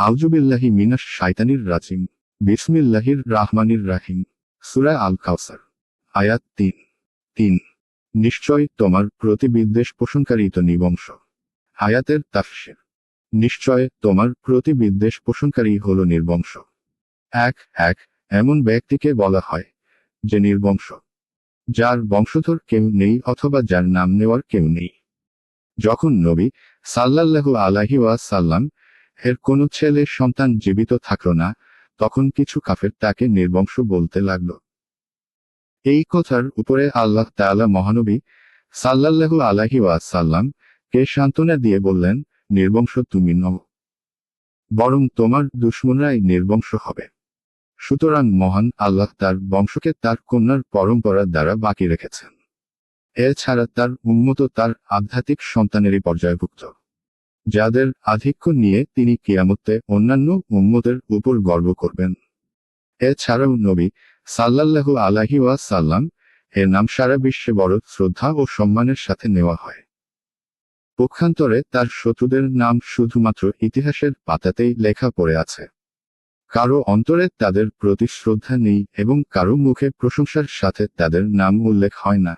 আউজুবিল্লাহি মিনাস শাইতানির রাজিম। বিসমিল্লাহির রাহমানির রাহিম। সুরা আল কাউসার আয়াত তিন। তিন। নিশ্চয় তোমার প্রতি বিদ্বেষ পোষণকারী তো নিবংশ। আয়াতের তাফসির। নিশ্চয় তোমার প্রতি বিদ্বেষ পোষণকারী হল নির্বংশ এক এক, এমন ব্যক্তিকে বলা হয় যে নির্বংশ যার বংশধর কেউ নেই অথবা যার নাম নেওয়ার কেউ নেই। যখন নবী সাল্লাল্লাহু আলাহি ওয়া সাল্লাম এর কোনো ছেলে সন্তান জীবিত থাকল না, তখন কিছু কাফের তাকে নির্বংশ বলতে লাগল। এই কথার উপরে আল্লাহ তাআলা মহানবী সাল্লাল্লাহু আলাহি সাল্লাম কে সান্ত্বনা দিয়ে বললেন, নির্বংশ তুমি নও, বরং তোমার দুশ্মনরাই নির্বংশ হবে। সুতরাং মহান আল্লাহ তার বংশকে তার কন্যার পরম্পরা দ্বারা বাকি রেখেছেন। এছাড়া তার উন্মত তার আধ্যাত্মিক সন্তানেরই পর্যায়ভুক্ত। যাদের আধিক্য নিয়ে তিনি কিয়ামতে অন্যান্য উম্মতের উপর গর্ব করবেন। এছাড়াও নবী সাল্লাল্লাহু আলাহি সাল্লাম এর নাম সারা বিশ্বে বড় শ্রদ্ধা ও সম্মানের সাথে নেওয়া হয়। পক্ষান্তরে তার শত্রুদের নাম শুধুমাত্র ইতিহাসের পাতাতেই লেখা পড়ে আছে। কারও অন্তরে তাদের প্রতি শ্রদ্ধা নেই এবং কারও মুখে প্রশংসার সাথে তাদের নাম উল্লেখ হয় না।